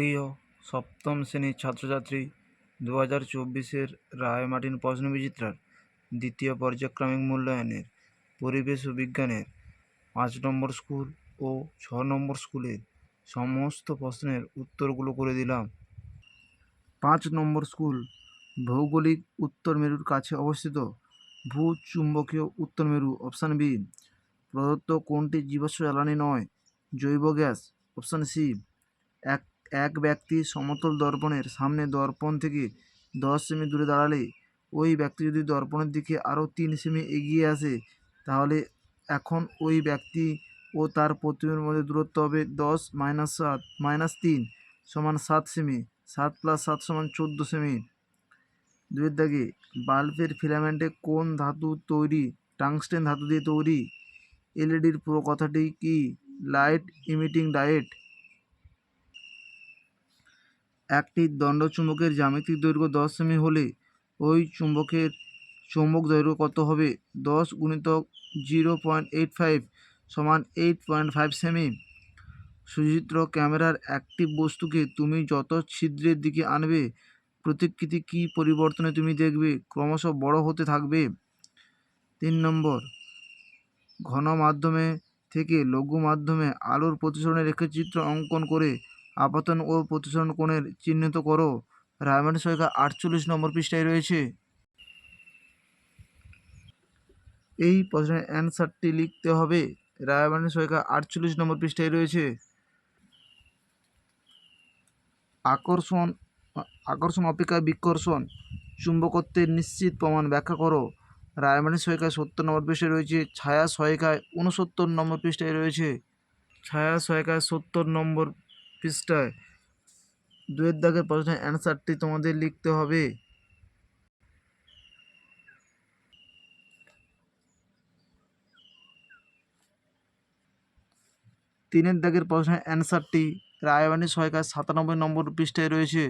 প্রিয় সপ্তম শ্রেণির ছাত্রছাত্রী দু হাজার চব্বিশের রায় মার্টিন প্রশ্ন বিচিত্রার দ্বিতীয় পর্যায়ক্রমিক মূল্যায়নের, পরিবেশ ও বিজ্ঞানের, পাঁচ নম্বর স্কুল ও ছ নম্বর স্কুলের সমস্ত প্রশ্নের উত্তরগুলো করে দিলাম। পাঁচ নম্বর স্কুল ভৌগোলিক উত্তর মেরুর কাছে অবস্থিত। ভূ চুম্বকীয় উত্তর মেরু অপশান বি। প্রদত্ত কোনটি জীবাশ্ম জ্বালানি নয়? জৈব গ্যাস অপশান সি। এক এক ব্যক্তি সমতল দর্পণের সামনে দর্পণ থেকে দশ সেমি দূরে দাঁড়ালে, ওই ব্যক্তি যদি দর্পণের দিকে আরও তিন সেমি এগিয়ে আসে, তাহলে এখন ওই ব্যক্তি ও তার প্রতিবিম্বের মধ্যে দূরত্ব হবে দশ মাইনাস সাত, মাইনাস তিন সমান সাত সেমি, সাত প্লাস সাত সমান চোদ্দ সেমি। দুয়ের দাগে বাল্বের ফিলামেন্টে কোন ধাতু তৈরি, টাংস্টেন ধাতু দিয়ে তৈরি? এলইডির পুরো কথাটি কি? Light emitting diode? একটি দণ্ড চুম্বকের জ্যামিতিক দৈর্ঘ্য দশ সেমি হলে ওই চুম্বকের চৌম্বক দৈর্ঘ্য কত হবে? দশ গুণিতক জিরো পয়েন্ট এইট ফাইভ সমান এইট পয়েন্ট ফাইভ সেমি। সুচিত্র ক্যামেরার একটি বস্তুকে তুমি যত ছিদ্রের দিকে আনবে প্রতিকৃতি কী পরিবর্তনে তুমি দেখবে, ক্রমশ বড় হতে থাকবে। তিন নম্বর ঘন মাধ্যমে থেকে লঘু মাধ্যমে আলোর প্রতিসরণের রেখাচিত্র অঙ্কন করে আপাতন ও প্রতিসরণ কোণের চিহ্নিত করো। রায়মান সৈকা আটচল্লিশ নম্বর পৃষ্ঠায় রয়েছে। এই প্রশ্নের অ্যান্সারটি লিখতে হবে। রায়মান সৈকা আটচল্লিশ নম্বর পৃষ্ঠায় রয়েছে। আকর্ষণ আকর্ষণ অপেক্ষা বিকর্ষণ, চুম্বকত্বের নিশ্চিত প্রমাণ ব্যাখ্যা করো। রায়মানি সহায়িকায় সত্তর নম্বর পৃষ্ঠায় রয়েছে। ছায়া সহায়িকায় উনসত্তর নম্বর পৃষ্ঠায় রয়েছে। ছায়া সহায়িকায় সত্তর নম্বর পৃষ্ঠায় দুয়ের দাগের প্রশ্নের অ্যান্সারটি তোমাদের লিখতে হবে। তিনের দাগের প্রশ্নের অ্যান্সারটি রায়বাণী সহায়িকায় সাতানব্বই নম্বর পৃষ্ঠায় রয়েছে।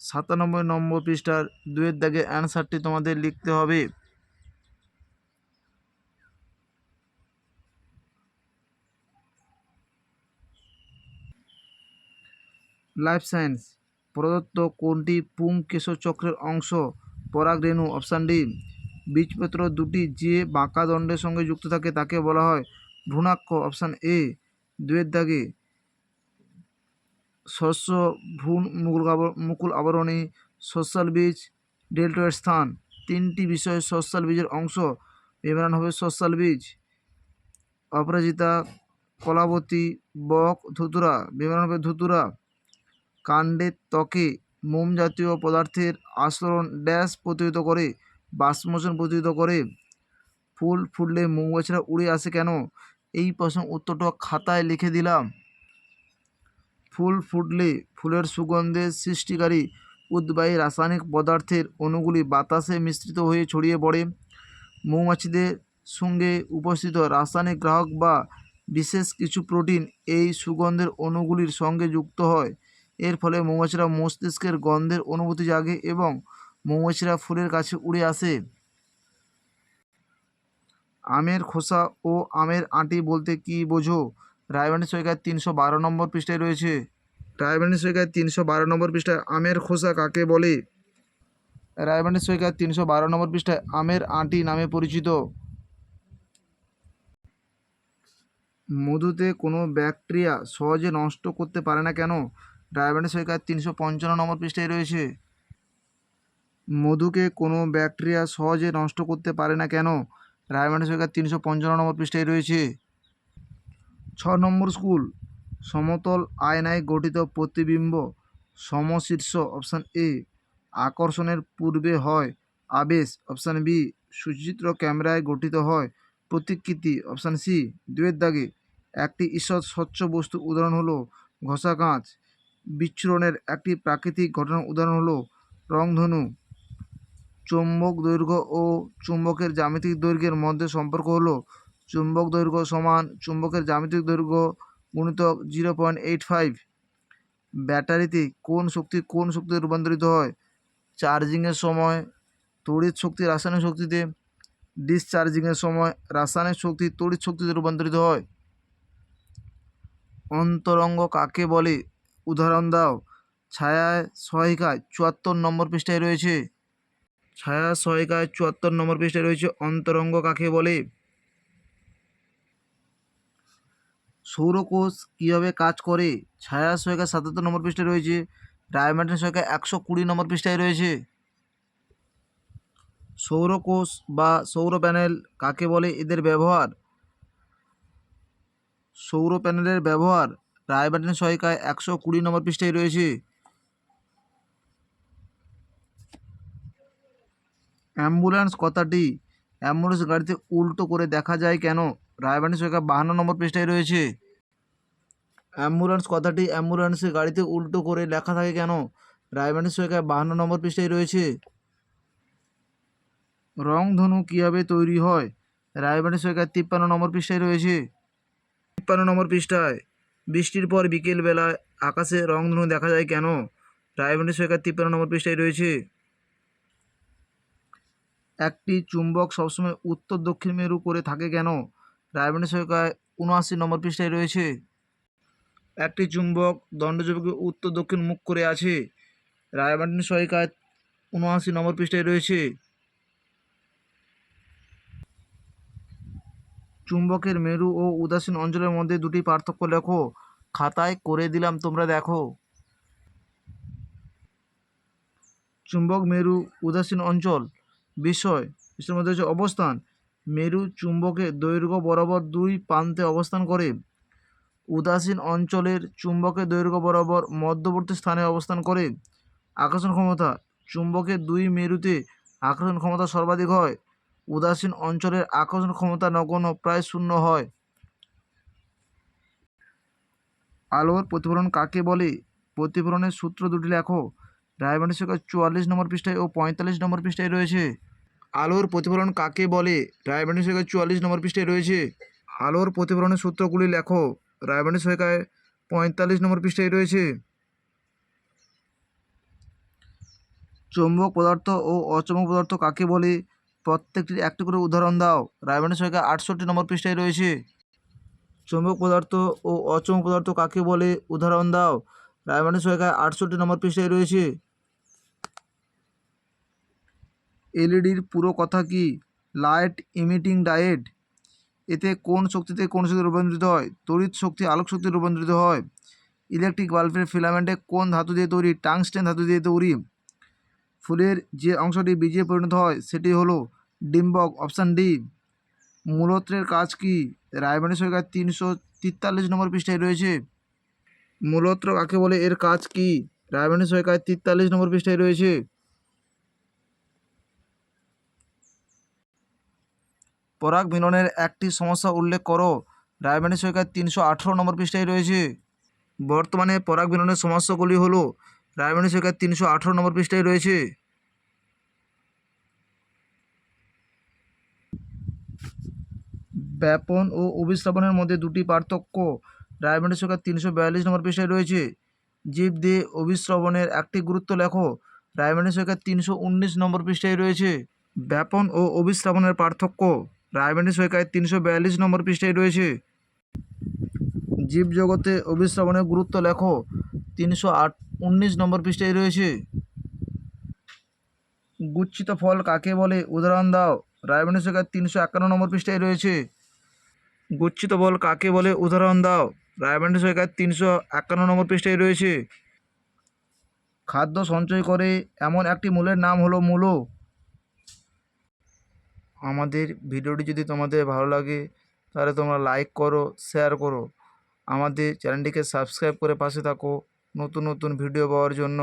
সাতানব্বই নম্বর পৃষ্ঠার দুয়ের দাগের অ্যান্সারটি তোমাদের লিখতে হবে। লাইফ সায়েন্স, প্রদত্ত কোনটি পুংকেশর চক্রের অংশ? পরাগরেণু অপশান ডি, বীজপত্র দুটি যে বাঁকা দণ্ডের সঙ্গে যুক্ত থাকে তাকে বলা হয় ভ্রূণাক্ষ, অপশান এ, দুয়ের দাগে শস্য, ভ্রূণ মুকুল মুকুল আবরণী সস্যাল বীজ ডেল্টয়েড স্থান। তিনটি বিষয়ে সস্যাল বীজের অংশ বিবরণ হবে সস্যাল বীজ, অপরাজিতা, কলাবতী, বক, ধুতুরা বিবরণ হবে ধুতুরা। কাণ্ডের ত্বকে মোম জাতীয় পদার্থের আচরণ ড্যাশ প্রতিহত করে, বাষ্পমোচন প্রতিহত করে। ফুল ফুটলে মৌমাছিরা উড়ে আসে কেন? এই প্রশ্ন উত্তরটা খাতায় লিখে দিলাম। ফুল ফুটলে ফুলের সুগন্ধের সৃষ্টিকারী উদ্বায়ী রাসায়নিক পদার্থের অণুগুলি বাতাসে মিশ্রিত হয়ে ছড়িয়ে পড়ে। মৌমাছিদের সঙ্গে উপস্থিত রাসায়নিক গ্রাহক বা বিশেষ কিছু প্রোটিন এই সুগন্ধের অণুগুলির সঙ্গে যুক্ত হয়। এর ফলে মৌমাছিরা মস্তিষ্কের গন্ধের অনুভূতি জাগে এবং মৌমাছিরা ফুলের কাছে উড়ে আসে। আমের খোসা ও আমের আঁটি বলতে কি বোঝো? রায়বাণী সৈকায় তিনশো বারো নম্বর পৃষ্ঠায় রয়েছে। রায়বাণী সৈকায় তিনশো বারো নম্বর পৃষ্ঠায় আমের খোসা কাকে বলে? রায়বাণী সৈকায় তিনশো বারো নম্বর পৃষ্ঠায় আমের আঁটি নামে পরিচিত। মধুতে কোনো ব্যাকটেরিয়া সহজে নষ্ট করতে পারে না কেন? রায়বাণী সৈকায় তিনশো পঞ্চান্ন নম্বর পৃষ্ঠায় রয়েছে? মধুকে কোনো ব্যাকটেরিয়া সহজে নষ্ট করতে পারে না কেন? রায়বাণী সৈকায় তিনশো পঞ্চান্ন নম্বর পৃষ্ঠায় রয়েছে? ছ নম্বর স্কুল, সমতল আয়নায় গঠিত প্রতিবিম্ব সমশীর্ষ অপশান এ, আকর্ষণের পূর্বে হয়। আবেশ, অপশান বি, সুচিত্র ক্যামেরায় গঠিত হয়। প্রতিকৃতি, অপশান সি, দুয়ের দাগে। একটি ঈশ্বর স্বচ্ছ বস্তু উদাহরণ হলো ঘষা কাঁচ। বিচ্ছুরণের একটি প্রাকৃতিক ঘটনার উদাহরণ হলো রংধনু। চুম্বক দৈর্ঘ্য ও চুম্বকের জ্যামিতিক দৈর্ঘ্যের মধ্যে সম্পর্ক হলো চুম্বক দৈর্ঘ্য সমান চুম্বকের জ্যামিতিক দৈর্ঘ্য গুণিতক জিরো পয়েন্ট এইট ফাইভ। ব্যাটারিতে কোন শক্তি কোন শক্তিতে রূপান্তরিত হয়? চার্জিংয়ের সময়, তড়িৎ শক্তি রাসায়নিক শক্তিতে, ডিসচার্জিংয়ের সময় রাসায়নিক শক্তি তড়িৎ শক্তিতে রূপান্তরিত হয়। অন্তরঙ্গ কাকে বলে? উদাহরণ দাও। ছায়ায় সহায়িকায় চুয়াত্তর নম্বর পৃষ্ঠায় রয়েছে। ছায়া সহায়িকায় চুয়াত্তর নম্বর পৃষ্ঠায় রয়েছে অন্তরঙ্গ কাকে বলে? সৌরকোষ কীভাবে কাজ করে? ছায়া সহায়িকা সাতাত্তর নম্বর পৃষ্ঠায় রয়েছে। ডায়মান্ডের সহায়িকা একশো কুড়ি নম্বর পৃষ্ঠায় রয়েছে। সৌরকোষ বা সৌর প্যানেল কাকে বলে? এদের ব্যবহার। সৌর প্যানেলের ব্যবহার। রায়বাটিন সহায়িকায় একশো কুড়ি নম্বর পৃষ্ঠায় রয়েছে। অ্যাম্বুলেন্স কথাটি অ্যাম্বুলেন্স গাড়িতে উল্টো করে দেখা যায় কেন? রায়বাটিন সহায়িকা বাহান্ন নম্বর পৃষ্ঠায় রয়েছে। অ্যাম্বুলেন্স কথাটি অ্যাম্বুলেন্সের গাড়িতে উল্টো করে লেখা থাকে কেন? রায়বাটিন সহায়িকা বাহান্ন নম্বর পৃষ্ঠায় রয়েছে। রংধনু কীভাবে তৈরি হয়? রায়বাটিন সহায়িকা তিপ্পান্ন নম্বর পৃষ্ঠায় রয়েছে। তিপ্পান্ন নম্বর পৃষ্ঠায় বৃষ্টির পর বিকেলবেলায় আকাশে রংধনু দেখা যায় কেন? রায়বাটিন সহায়িকা তিপ্পান্ন নম্বর পৃষ্ঠায় রয়েছে। একটি চুম্বক সবসময় উত্তর দক্ষিণ মেরু করে থাকে কেন? রায়বাটিন সহায়িকায় উনআশি নম্বর পৃষ্ঠায় রয়েছে। একটি চুম্বক দণ্ডচুম্বকে উত্তর দক্ষিণ মুখ করে আছে। রায়বাটিন সহায়িকায় উনআশি নম্বর পৃষ্ঠায় রয়েছে। চুম্বকের মেরু ও উদাসীন অঞ্চলের মধ্যে দুটি পার্থক্য লেখো। খাতায় করে দিলাম, তোমরা দেখো। চুম্বক, মেরু, উদাসীন অঞ্চল। বিষয় বিষয়ের মধ্যে হচ্ছে অবস্থান। মেরু চুম্বকের দৈর্ঘ্য বরাবর দুই প্রান্তে অবস্থান করে। উদাসীন অঞ্চলের চুম্বকের দৈর্ঘ্য বরাবর মধ্যবর্তী স্থানে অবস্থান করে। আকর্ষণ ক্ষমতা, চুম্বকের দুই মেরুতে আকর্ষণ ক্ষমতা সর্বাধিক হয়। উদাসীন অঞ্চলের আকর্ষণ ক্ষমতা নগণ্য প্রায় শূন্য হয়। আলোর প্রতিফলন কাকে বলে? প্রতিফলনের সূত্র দুটি লেখো। রায়বাণী সরকার চুয়াল্লিশ নম্বর পৃষ্ঠায় ও পঁয়তাল্লিশ নম্বর পৃষ্ঠায় রয়েছে। আলোর প্রতিফলন কাকে বলে? রায়বাণী সরকার চুয়াল্লিশ নম্বর পৃষ্ঠায় রয়েছে। আলোর প্রতিফলনের সূত্রগুলি লেখো। রায়বাণী সরকার পঁয়তাল্লিশ নম্বর পৃষ্ঠায় রয়েছে। চৌম্বক পদার্থ ও অচৌম্বক পদার্থ কাকে বলে? প্রত্যেকটির একটি করে উদাহরণ দাও। রায়বাণী সরকার আটষট্টি নম্বর পৃষ্ঠায় রয়েছে। চৌম্বক পদার্থ ও অচৌম্বক পদার্থ কাকে বলে? উদাহরণ দাও। রায়বাণী সরকার আটষট্টি নম্বর পৃষ্ঠায় রয়েছে। এলইডির পুরো কথা কি? লাইট ইমিটিং ডায়েট এতে কোন শক্তিতে কোন শক্তি রূপান্তরিত হয়? তড়িৎ শক্তি আলোক শক্তি রূপান্তরিত হয়। ইলেকট্রিক বাল্বের ফিলামেন্টে কোন ধাতু দিয়ে তৈরি? টাংস্টেন ধাতু দিয়ে তৈরি। ফুলের যে অংশটি বীজে পরিণত হয়, সেটি হলো ডিম্বক অপশান ডি। মূলত্রের কাজ কি? রায়বাণী সরকার তিনশো তেতাল্লিশ নম্বর পৃষ্ঠায় রয়েছে। মূলত্র কাকে বলে? এর কাজ কি? রায়বাণী সরকার তেতাল্লিশ নম্বর পৃষ্ঠায় রয়েছে। পরাগ মিলনের একটি সমস্যা উল্লেখ করো। রায়বাণী সরকার তিনশো আঠেরো নম্বর পৃষ্ঠায় রয়েছে। বর্তমানে পরাগ মিলনের সমস্যাগুলি হলো রায়বাণী সরকার তিনশো আঠারো নম্বর পৃষ্ঠায় রয়েছে। ব্যাপন ও অভিস্রাবণের মধ্যে দুটি পার্থক্য। রায়বাণী সরকার তিনশো বিয়াল্লিশ নম্বর পৃষ্ঠায় রয়েছে। জীব দিয়ে অভিস্রবণের একটি গুরুত্ব লেখো। রায়বাণী সরকার তিনশো উনিশ নম্বর পৃষ্ঠায় রয়েছে। ব্যাপন ও অভিস্রাবণের পার্থক্য। রায়বাণী সরকার তিনশো বিয়াল্লিশ নম্বর পৃষ্ঠায় রয়েছে। জীবজগতে অভিস্রাবণের গুরুত্ব লেখো। তিনশো আট উনিশ নম্বর পৃষ্ঠায় রয়েছে। গুচ্ছিত ফল কাকে বলে? উদাহরণ দাও। রায়বাণী সরকার তিনশো একান্ন নম্বর পৃষ্ঠায় রয়েছে। গুচ্ছিত ফল কাকে বলে? উদাহরণ দাও। রায়বাণী সরকার তিনশো একান্ন নম্বর পৃষ্ঠায় রয়েছে। খাদ্য সঞ্চয় করে এমন একটি মূলের নাম হলো মূলো। আমাদের ভিডিওটি যদি তোমাদের ভালো লাগে, তাহলে তোমরা লাইক করো শেয়ার করো। আমাদের চ্যানেলটিকে সাবস্ক্রাইব করে পাশে থাকো। নতুন নতুন ভিডিও পাওয়ার জন্য।